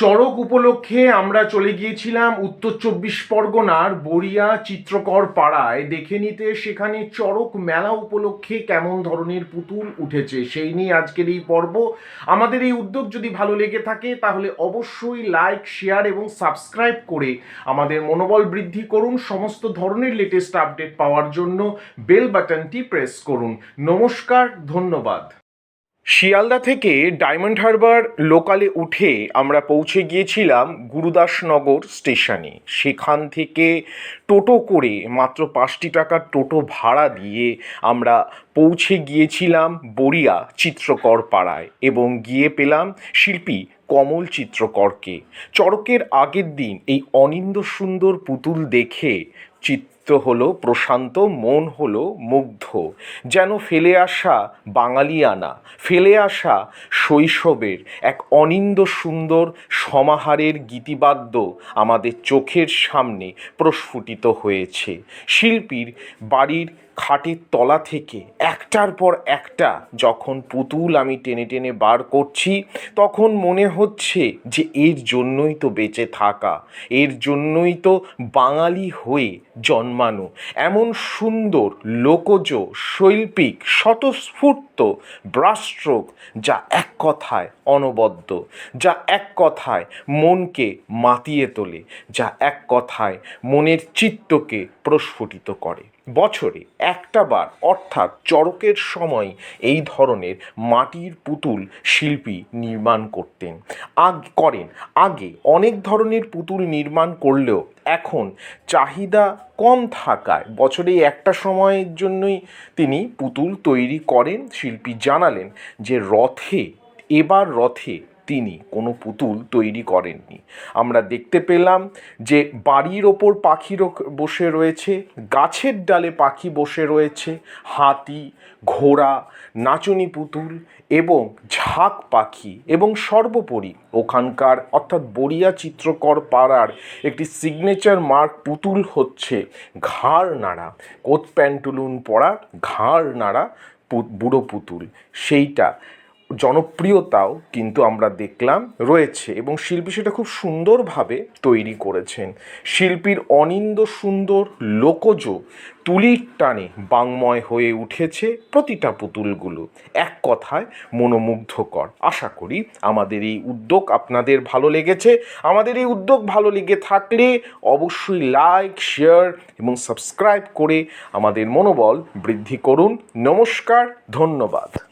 চড়ক উপলক্ষে আমরা চলে গিয়েছিলাম উত্তর চব্বিশ পরগনার বড়িয়া চিত্রকর পাড়ায়। দেখে নিতে সেখানে চড়ক মেলা উপলক্ষে কেমন ধরনের পুতুল উঠেছে সেই নিয়ে আজকের এই পর্ব। আমাদের এই উদ্যোগ যদি ভালো লেগে থাকে তাহলে অবশ্যই লাইক, শেয়ার এবং সাবস্ক্রাইব করে আমাদের মনোবল বৃদ্ধি করুন, সমস্ত ধরনের লেটেস্ট আপডেট পাওয়ার জন্য বেল বাটনটি প্রেস করুন। নমস্কার, ধন্যবাদ। শিয়ালদা থেকে ডায়মন্ড হারবার লোকালে উঠে আমরা পৌঁছে গিয়েছিলাম গুরুদাসনগর স্টেশনে। সেখান থেকে টোটো করে মাত্র পাঁচটি টাকার টোটো ভাড়া দিয়ে আমরা পৌঁছে গিয়েছিলাম বড়িয়া চিত্রকর পাড়ায় এবং গিয়ে পেলাম শিল্পী কমল চিত্রকরকে। চড়কের আগের দিন এই অনিন্দ সুন্দর পুতুল দেখে চিত্ত হলো, প্রশান্ত, মন হলো মুগ্ধ। যেন ফেলে আসা বাঙালিয়ানা, ফেলে আসা শৈশবের এক অনিন্দ সুন্দর সমাহারের গীতিবাদ্য আমাদের চোখের সামনে প্রস্ফুটিত হয়েছে। শিল্পীর বাড়ির খাটের তলা থেকে একটার পর একটা যখন পুতুল আমি টেনে টেনে বার করছি, তখন মনে হচ্ছে যে এর জন্যই তো বেঁচে থাকা, এর জন্যই তো বাঙালি হয়ে জন্মানো। এমন সুন্দর লোকজ, শৈল্পিক, স্বতঃস্ফূর্ত ব্রাস্ট্রোক যা এক কথায় অনবদ্য, যা এক কথায় মনকে মাতিয়ে তোলে, যা এক কথায় মনের চিত্তকে প্রস্ফুটিত করে। বছরে একটা বার, অর্থাৎ চড়কের সময়, এই ধরনের মাটির পুতুল শিল্পী নির্মাণ করতেন। আগ, করেন। আগে অনেক ধরনের পুতুল নির্মাণ করলেও এখন চাহিদা কম থাকায় বছরে একটা সময়ের জন্যই তিনি পুতুল তৈরি করেন। শিল্পী জানালেন যে রথে, এবার রথে তিনি, কোনো পুতুল তৈরি করেননি। আমরা দেখতে পেলাম যে বাড়ির ওপর পাখি বসে রয়েছে, গাছের ডালে পাখি বসে রয়েছে, হাতি, ঘোড়া, নাচনি পুতুল এবং ঝাঁক পাখি এবং সর্বোপরি ওখানকার, অর্থাৎ বড়িয়া চিত্রকর পাড়ার একটি সিগনেচার মার্ক পুতুল হচ্ছে ঘাড় নাড়া, কোট প্যান্টুলুন পরা ঘাড় নাড়া বুড়ো পুতুল। সেইটা জনপ্রিয়তাও কিন্তু আমরা দেখলাম রয়েছে এবং শিল্পী সেটা খুব সুন্দরভাবে তৈরি করেছেন। শিল্পীর অনিন্দ সুন্দর লোকজ তুলির টানে বাংময় হয়ে উঠেছে প্রতিটা পুতুলগুলো। এক কথায় মনোমুগ্ধকর। আশা করি আমাদের এই উদ্যোগ আপনাদের ভালো লেগেছে। আমাদের এই উদ্যোগ ভালো লেগে থাকলে অবশ্যই লাইক, শেয়ার এবং সাবস্ক্রাইব করে আমাদের মনোবল বৃদ্ধি করুন। নমস্কার, ধন্যবাদ।